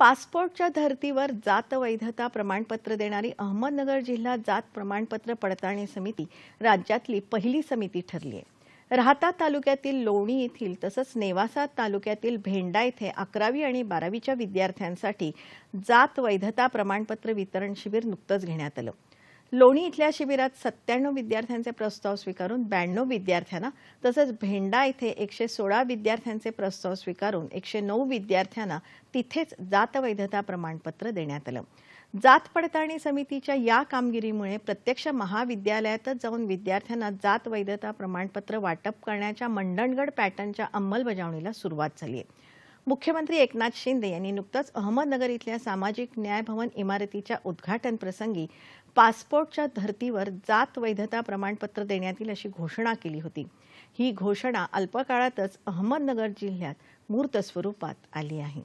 पासपोर्टच्या धर्तीवर जात वैधता प्रमाणपत्र देणारी अहमदनगर जिल्हा जात प्रमाणपत्र पडताळणी समिती राज्यातली पहिली समिती ठरली आहे राहता तालुक्यातील लोणी येथील तसंच नेवासा तालुक्यातील भेंडा येथे अकरावी आणि बारावीच्या विद्यार्थ्यांसाठी जात वैधता प्रमाणपत्र वितरण शिबिर नुकतंच घेण्यात आलं. लोणी इथल्या शिबिरात सत्त्याण्णव विद्यार्थ्यांचे प्रस्ताव स्वीकारून ब्याण्णव विद्यार्थ्यांना तसंच भेंडा इथे एकशे सोळा विद्यार्थ्यांचे प्रस्ताव स्वीकारून एकशे नऊ विद्यार्थ्यांना तिथेच जात वैधता प्रमाणपत्र देण्यात आलं. जात पडताळणी समितीच्या या कामगिरीमुळे प्रत्यक्ष महाविद्यालयातच जाऊन विद्यार्थ्यांना जात वैधता प्रमाणपत्र वाटप करण्याच्या मंडणगड पॅटर्नच्या अंमलबजावणीला सुरुवात झाली आहे. मुख्यमंत्री एकनाथ शिंदे यांनी नुकतंच अहमदनगर इथल्या सामाजिक न्याय भवन इमारतीच्या उद्घाटन प्रसंगी पासपोर्टच्या धर्तीवर जात वैधता प्रमाणपत्र देण्यात येईल अशी घोषणा केली होती. ही घोषणा अल्पकाळातच अहमदनगर जिल्ह्यात मूर्त स्वरूपात आली आहे.